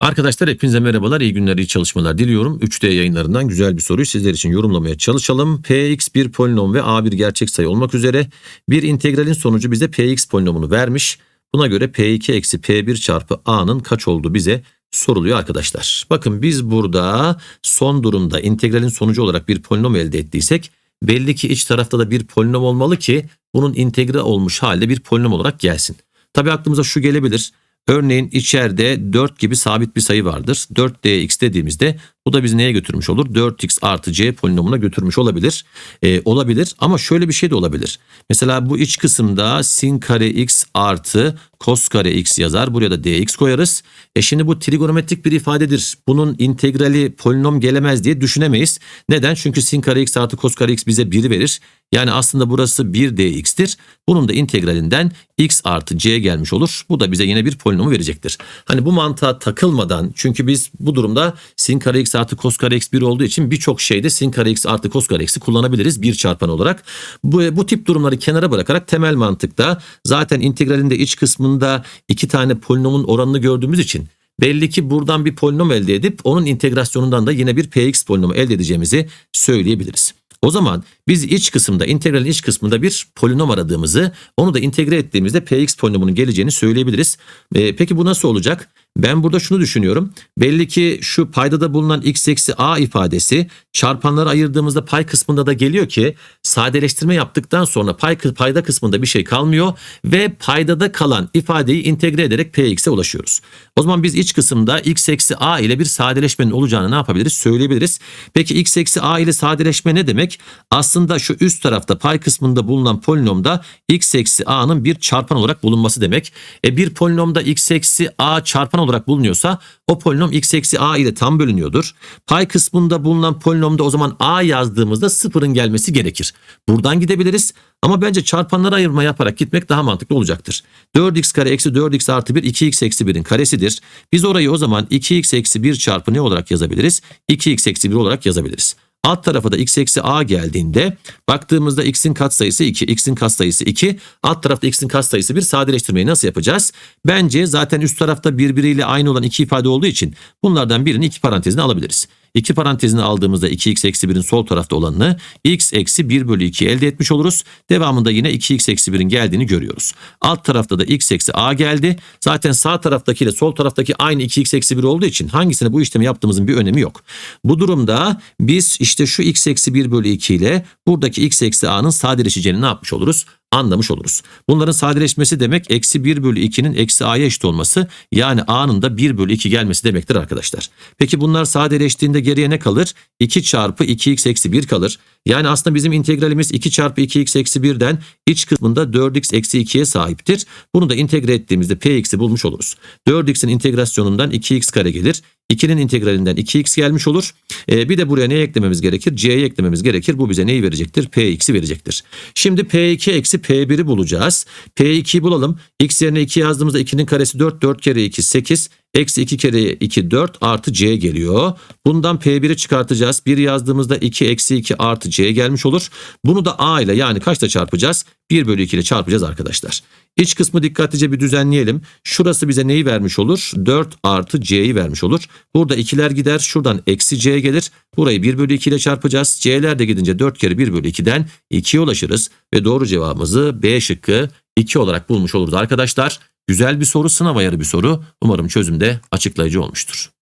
Arkadaşlar hepinize merhabalar, iyi günler, iyi çalışmalar diliyorum. 3D yayınlarından güzel bir soruyu sizler için yorumlamaya çalışalım. Px bir polinom ve a bir gerçek sayı olmak üzere bir integralin sonucu bize px polinomunu vermiş. Buna göre p2 eksi p1 çarpı a'nın kaç olduğu bize soruluyor arkadaşlar. Bakın biz burada son durumda integralin sonucu olarak bir polinom elde ettiysek belli ki iç tarafta da bir polinom olmalı ki bunun integre olmuş halde bir polinom olarak gelsin. Tabi aklımıza şu gelebilir. Örneğin içeride 4 gibi sabit bir sayı vardır. 4dx dediğimizde bu da bizi neye götürmüş olur? 4x artı c polinomuna götürmüş olabilir. Ee, olabilir ama şöyle bir şey de olabilir. Mesela bu iç kısımda sin kare x artı cos kare x yazar. Buraya da dx koyarız. E şimdi bu trigonometrik bir ifadedir. Bunun integrali polinom gelemez diye düşünemeyiz. Neden? Çünkü sin kare x artı cos kare x bize 1'i verir. Yani aslında burası 1 dx'tir. Bunun da integralinden x artı c gelmiş olur. Bu da bize yine bir polinomu verecektir. Hani bu mantığa takılmadan çünkü biz bu durumda sin kare x artı cos kare x 1 olduğu için birçok şeyde sin kare x artı cos kare x'i kullanabiliriz bir çarpan olarak. Bu, bu tip durumları kenara bırakarak temel mantıkta zaten integralinde iç kısmında iki tane polinomun oranını gördüğümüz için belli ki buradan bir polinom elde edip onun integrasyonundan da yine bir px polinomu elde edeceğimizi söyleyebiliriz. O zaman biz iç kısımda integralin iç kısmında bir polinom aradığımızı onu da integre ettiğimizde px polinomunun geleceğini söyleyebiliriz. E, peki bu nasıl olacak? Ben burada şunu düşünüyorum. Belli ki şu paydada bulunan x eksi a ifadesi çarpanları ayırdığımızda pay kısmında da geliyor ki sadeleştirme yaptıktan sonra pay payda kısmında bir şey kalmıyor ve paydada kalan ifadeyi integre ederek px'e ulaşıyoruz. O zaman biz iç kısımda x eksi a ile bir sadeleşmenin olacağını ne yapabiliriz? Söyleyebiliriz. Peki x eksi a ile sadeleşme ne demek? Aslında şu üst tarafta pay kısmında bulunan polinomda x eksi a'nın bir çarpan olarak bulunması demek. E bir polinomda x eksi a çarpan olarak bulunuyorsa o polinom x eksi a ile tam bölünüyordur. Pay kısmında bulunan polinomda o zaman a yazdığımızda sıfırın gelmesi gerekir. Buradan gidebiliriz ama bence çarpanlara ayırma yaparak gitmek daha mantıklı olacaktır. 4x kare eksi 4x artı 1 2x eksi 1'in karesidir. Biz orayı o zaman 2x eksi 1 çarpı ne olarak yazabiliriz? 2x eksi 1 olarak yazabiliriz. Alt tarafa da x eksi a geldiğinde baktığımızda x'in katsayısı 2, x'in katsayısı 2. Alt tarafta x'in katsayısı 1 sadeleştirmeyi nasıl yapacağız? Bence zaten üst tarafta birbiriyle aynı olan iki ifade olduğu için bunlardan birini iki parantezine alabiliriz. İki parantezini aldığımızda 2x eksi 1'in sol tarafta olanını x eksi 1 bölü 2 elde etmiş oluruz. Devamında yine 2x eksi 1'in geldiğini görüyoruz. Alt tarafta da x eksi a geldi. Zaten sağ taraftaki ile sol taraftaki aynı 2x eksi 1 olduğu için hangisine bu işlemi yaptığımızın bir önemi yok. Bu durumda biz işte şu x eksi 1 bölü 2 ile buradaki x eksi a'nın sadeleşeceğini ne yapmış oluruz? Anlamış oluruz. Bunların sadeleşmesi demek eksi 1 bölü 2'nin eksi a'ya eşit olması yani a'nın da 1 bölü 2 gelmesi demektir arkadaşlar. Peki bunlar sadeleştiğinde geriye ne kalır? 2 çarpı 2x eksi 1 kalır. Yani aslında bizim integralimiz 2 çarpı 2x eksi 1'den iç kısmında 4x eksi 2'ye sahiptir. Bunu da integre ettiğimizde px'i bulmuş oluruz. 4x'in integrasyonundan 2x kare gelir. 2'nin integralinden 2x gelmiş olur. Ee, bir de buraya ne eklememiz gerekir? C'yi eklememiz gerekir. Bu bize neyi verecektir? Px'i verecektir. Şimdi P2 eksi P1'i bulacağız. P2'yi bulalım. X yerine 2 yazdığımızda 2'nin karesi 4. 4 kere 2 8. Eksi 2 kere 2 4 artı c geliyor. Bundan P1'i çıkartacağız. 1 yazdığımızda 2 eksi 2 artı c gelmiş olur. Bunu da a ile yani kaçta çarpacağız? 1 bölü 2 ile çarpacağız arkadaşlar. İç kısmı dikkatlice bir düzenleyelim. Şurası bize neyi vermiş olur? 4 artı c'yi vermiş olur. Burada ikiler gider. Şuradan eksi c gelir. Burayı 1 bölü 2 ile çarpacağız. c'ler de gidince 4 kere 1 bölü 2'den 2'ye ulaşırız. Ve doğru cevabımızı B şıkkı 2 olarak bulmuş oluruz arkadaşlar. Güzel bir soru, sınav ayarı bir soru. Umarım çözümde açıklayıcı olmuştur.